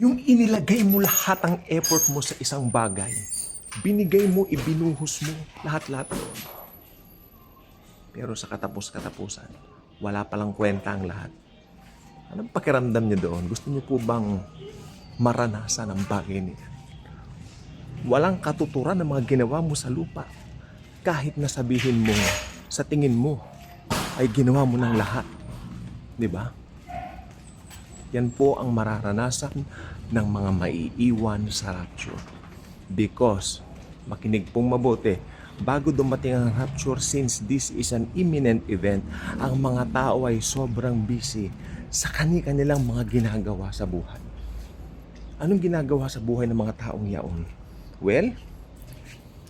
Yung inilagay mo lahat ang effort mo sa isang bagay, binigay mo, ibinuhos mo, lahat-lahat. Pero sa katapos-katapusan, wala palang kwenta ang lahat. Anong pakiramdam niyo doon? Gusto niyo po bang maranasan ang bagay niya? Walang katuturan ng mga ginawa mo sa lupa. Kahit na sabihin mo, sa tingin mo, ay ginawa mo ng lahat. Di ba? Yan po ang mararanasan ng mga maiiwan sa rapture. Because, makinig pong mabuti, bago dumating ang rapture since this is an imminent event, ang mga tao ay sobrang busy sa kani-kanilang mga ginagawa sa buhay. Anong ginagawa sa buhay ng mga taong yaon? Well,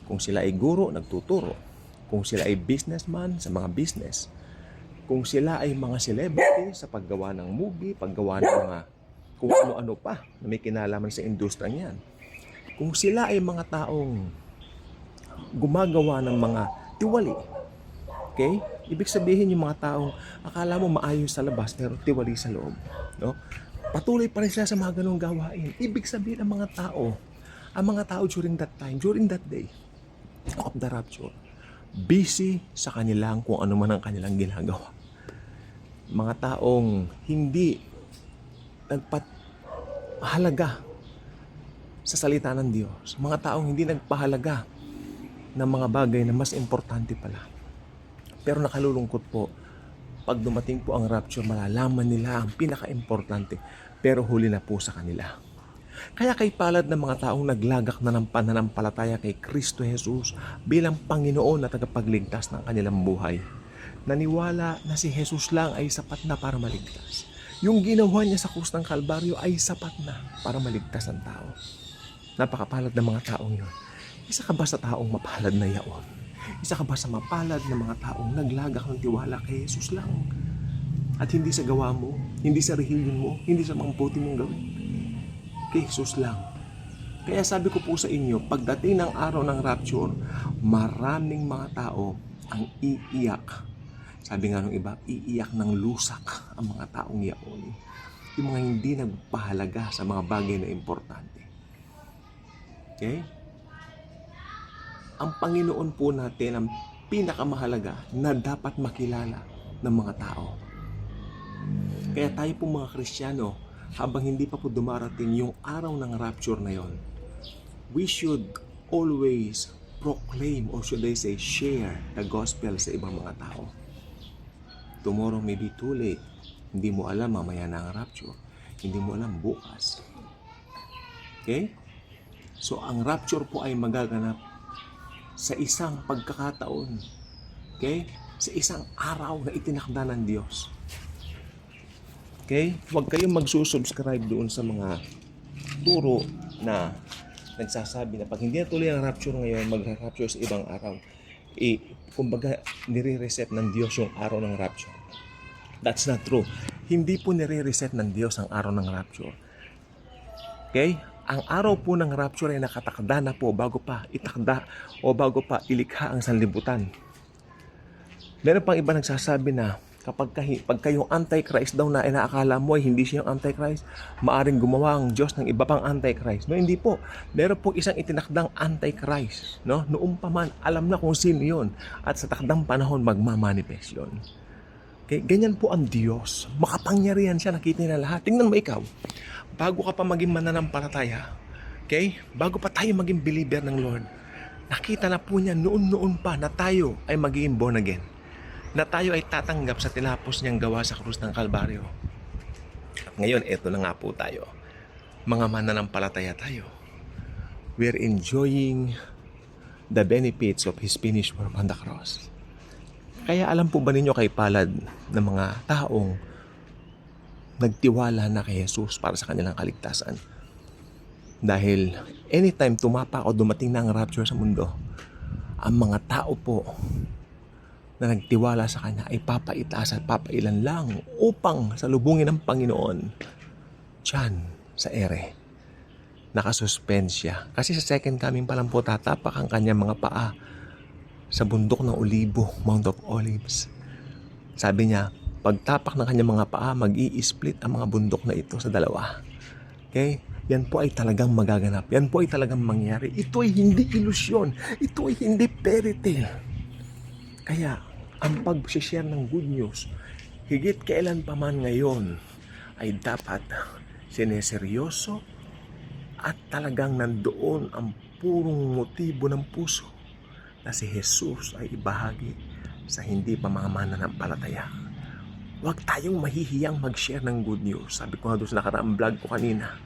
kung sila ay guro, nagtuturo. Kung sila ay businessman, sa mga business kung sila ay mga celebrity sa paggawa ng movie, paggawa ng mga kung ano-ano pa na may kinalaman sa industriya niyan. Kung sila ay mga taong gumagawa ng mga tiwali, okay? Ibig sabihin yung mga taong akala mo maayos sa labas pero tiwali sa loob, no? Patuloy pa rin sila sa mga ganong gawain. Ibig sabihin ang mga tao, ang mga tao during that time, during that day of the rapture, busy sa kanilang kung ano man ang kanilang ginagawa mga taong hindi nagpahalaga sa salita ng Diyos. Mga taong hindi nagpahalaga ng mga bagay na mas importante pala. Pero nakalulungkot po, pag dumating po ang rapture, malalaman nila ang pinaka-importante, pero huli na po sa kanila. Kaya kay palad ng mga taong naglagak na ng pananampalataya kay Kristo Jesus bilang Panginoon na tagapagligtas ng kanilang buhay naniwala na si Jesus lang ay sapat na para maligtas. Yung ginawa niya sa krus ng Kalbaryo ay sapat na para maligtas ang tao. Napakapalad ng mga taong yun. Isa ka ba sa taong mapalad na yaon? Isa ka ba sa mapalad ng mga taong naglagak ng tiwala kay Jesus lang? At hindi sa gawa mo, hindi sa rehilyon mo, hindi sa mga buti mong gawin. Kay Jesus lang. Kaya sabi ko po sa inyo, pagdating ng araw ng rapture, maraming mga tao ang iiyak sabi nga ng iba, iiyak ng lusak ang mga taong yaon. Yung mga hindi nagpahalaga sa mga bagay na importante. Okay? Ang Panginoon po natin ang pinakamahalaga na dapat makilala ng mga tao. Kaya tayo po mga Kristiyano, habang hindi pa po dumarating yung araw ng rapture na yon, we should always proclaim or should I say share the gospel sa ibang mga tao Tomorrow may be too late. Hindi mo alam mamaya na ang rapture. Hindi mo alam bukas. Okay? So, ang rapture po ay magaganap sa isang pagkakataon. Okay? Sa isang araw na itinakda ng Diyos. Okay? Huwag kayong magsusubscribe doon sa mga turo na nagsasabi na pag hindi natuloy ang rapture ngayon, mag-rapture sa ibang araw i kumbaga nire-reset ng Diyos yung araw ng rapture. That's not true. Hindi po nire-reset ng Diyos ang araw ng rapture. Okay? Ang araw po ng rapture ay nakatakda na po bago pa itakda o bago pa ilikha ang sanlibutan. Meron pang iba nagsasabi na kapag kahi, pag kayong antichrist daw na inaakala mo ay hindi siya yung antichrist, maaring gumawa ang Diyos ng iba pang antichrist. No, hindi po. Meron po isang itinakdang antichrist. No? Noong pa man, alam na kung sino yun. At sa takdang panahon, magmamanifest yun. Okay? Ganyan po ang Diyos. Makapangyarihan siya, nakita niya lahat. Tingnan mo ikaw, bago ka pa maging mananampalataya, okay? Bago pa tayo maging believer ng Lord, nakita na po niya noon-noon pa na tayo ay magiging born again na tayo ay tatanggap sa tinapos niyang gawa sa krus ng Kalbaryo. Ngayon, eto na nga po tayo. Mga mananampalataya tayo. We're enjoying the benefits of His finished work on the cross. Kaya alam po ba ninyo kay palad ng mga taong nagtiwala na kay Jesus para sa kanilang kaligtasan? Dahil anytime tumapa o dumating na ang rapture sa mundo, ang mga tao po na nagtiwala sa Kanya ay papaitaas at papailan lang upang salubungin ng Panginoon diyan sa ere. Nakasuspend siya. Kasi sa second coming pa lang po tatapak ang kanyang mga paa sa bundok ng Olibo, Mount of Olives. Sabi niya, pagtapak ng kanyang mga paa, mag-i-split ang mga bundok na ito sa dalawa. Okay? yan po ay talagang magaganap. Yan po ay talagang mangyari. Ito ay hindi ilusyon. Ito ay hindi fairy tale. Kaya, ang pag-share ng good news, higit kailan pa man ngayon, ay dapat sineseryoso at talagang nandoon ang purong motibo ng puso na si Jesus ay ibahagi sa hindi pa mga mananampalataya. Huwag tayong mahihiyang mag-share ng good news. Sabi ko nga doon sa nakaraang vlog ko kanina,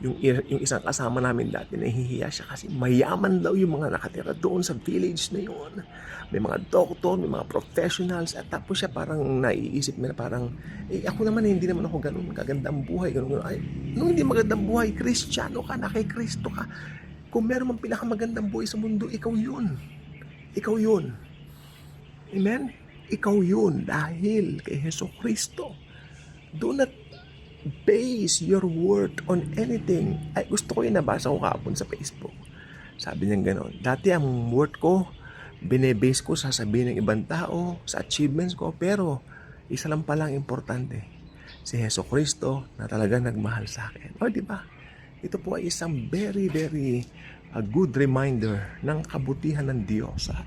yung, yung isang kasama namin dati, nahihiya siya kasi mayaman daw yung mga nakatira doon sa village na yun. May mga doktor, may mga professionals, at tapos siya parang naiisip na parang, eh ako naman eh, hindi naman ako ganun, kagandang buhay, ganun, ganun. Ay, nung hindi magandang buhay, kristyano ka na Kristo ka. Kung meron mang pinakamagandang buhay sa mundo, ikaw yun. Ikaw yun. Amen? Ikaw yun dahil kay Heso Kristo. Do not base your worth on anything. Ay, gusto ko yung nabasa ko kahapon sa Facebook. Sabi niya gano'n. Dati ang worth ko, binebase ko sa sabihin ng ibang tao, sa achievements ko, pero isa lang palang importante. Si Heso Kristo na talaga nagmahal sa akin. O, di ba? Ito po ay isang very, very a good reminder ng kabutihan ng Diyos. Ha?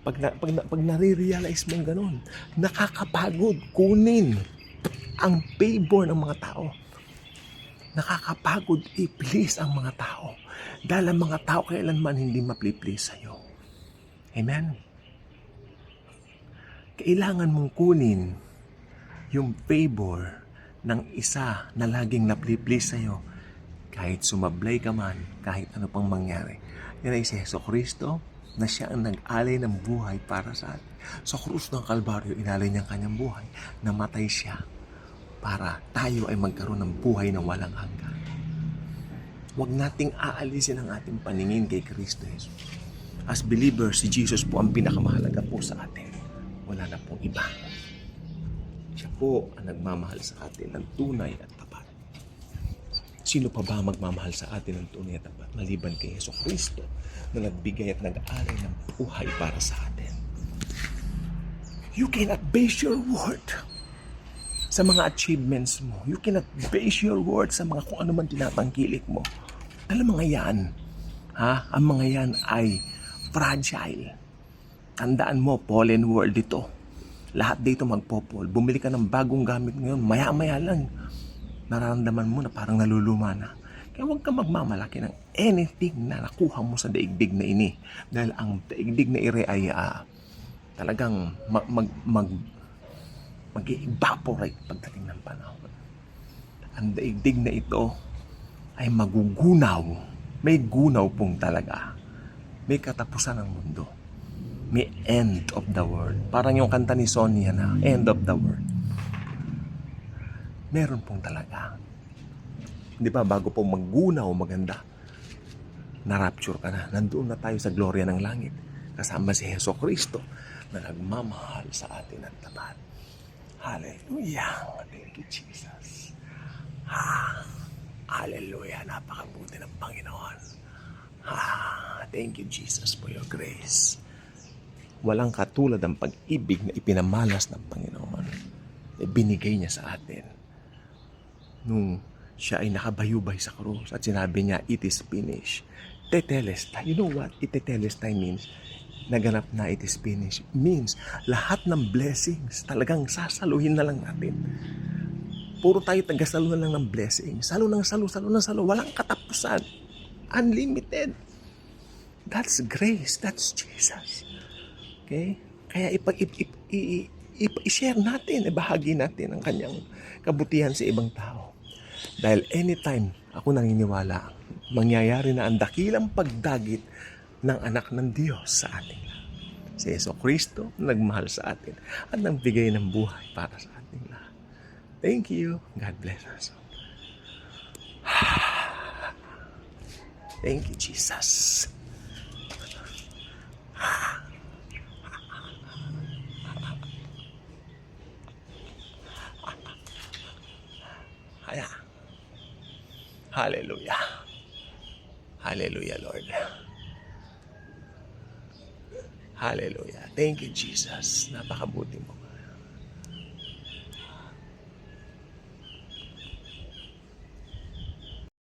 Pag, na, pag, na, pag nare-realize mong ganun, nakakapagod kunin ang favor ng mga tao. Nakakapagod i-please ang mga tao. Dahil ang mga tao kailanman hindi mapli-please sa'yo. Amen? Kailangan mong kunin yung favor ng isa na laging napli-please sa'yo kahit sumablay ka man, kahit ano pang mangyari. Yan ay si Yeso Kristo na siya ang nag-alay ng buhay para sa atin. Sa krus ng Kalbaryo, inalay niya ang kanyang buhay. Namatay siya para tayo ay magkaroon ng buhay na walang hanggan. Huwag nating aalisin ang ating paningin kay Kristo Jesus. As believers, si Jesus po ang pinakamahalaga po sa atin. Wala na pong iba. Siya po ang nagmamahal sa atin ng tunay at. Sino pa ba magmamahal sa atin ng tunay at tapat maliban kay Yeso Kristo na nagbigay at nag-alay ng buhay para sa atin? You cannot base your worth sa mga achievements mo. You cannot base your worth sa mga kung ano man tinatangkilik mo. Alam mga yan, ha? Ang mga yan ay fragile. Tandaan mo, pollen world ito. Lahat dito magpopol. Bumili ka ng bagong gamit ngayon, maya-maya lang. Nararamdaman mo na parang naluluma na. Kaya huwag ka magmamalaki ng anything na nakuha mo sa daigdig na ini. Dahil ang daigdig na ire ay ah, talagang mag, mag, mag mag-evaporate pagdating ng panahon. Ang daigdig na ito ay magugunaw. May gunaw pong talaga. May katapusan ng mundo. May end of the world. Parang yung kanta ni Sonia na, end of the world. Meron pong talaga. Di ba, bago po maggunaw, maganda, na-rapture ka na. Nandoon na tayo sa gloria ng langit. Kasama si Heso Kristo na nagmamahal sa atin ng tapat. Hallelujah. Thank you, Jesus. Ah, hallelujah. Napakabuti ng Panginoon. Ah, thank you, Jesus, for your grace. Walang katulad ang pag-ibig na ipinamalas ng Panginoon. E binigay niya sa atin. Nung siya ay nakabayubay sa krus at sinabi niya, it is finished. Tetelestai. You know what? Itetelestai means naganap na it is finished means lahat ng blessings talagang sasaluhin na lang natin. Puro tayo tagasalo na lang ng blessings. Salo ng salo, salo ng salo. Walang katapusan. Unlimited. That's grace. That's Jesus. Okay? Kaya ipag, ip, ip, i, ip, i-share natin, ibahagi natin ang kanyang kabutihan sa ibang tao. Dahil anytime, ako naniniwala, mangyayari na ang dakilang pagdagit ng anak ng Diyos sa ating lahat. Si Yeso Kristo nagmahal sa atin at nagbigay ng buhay para sa ating lahat. Thank you. God bless us. Thank you, Jesus. Haya. Hallelujah. Hallelujah, Lord. Hallelujah. Thank you, Jesus. Napakabuti mo.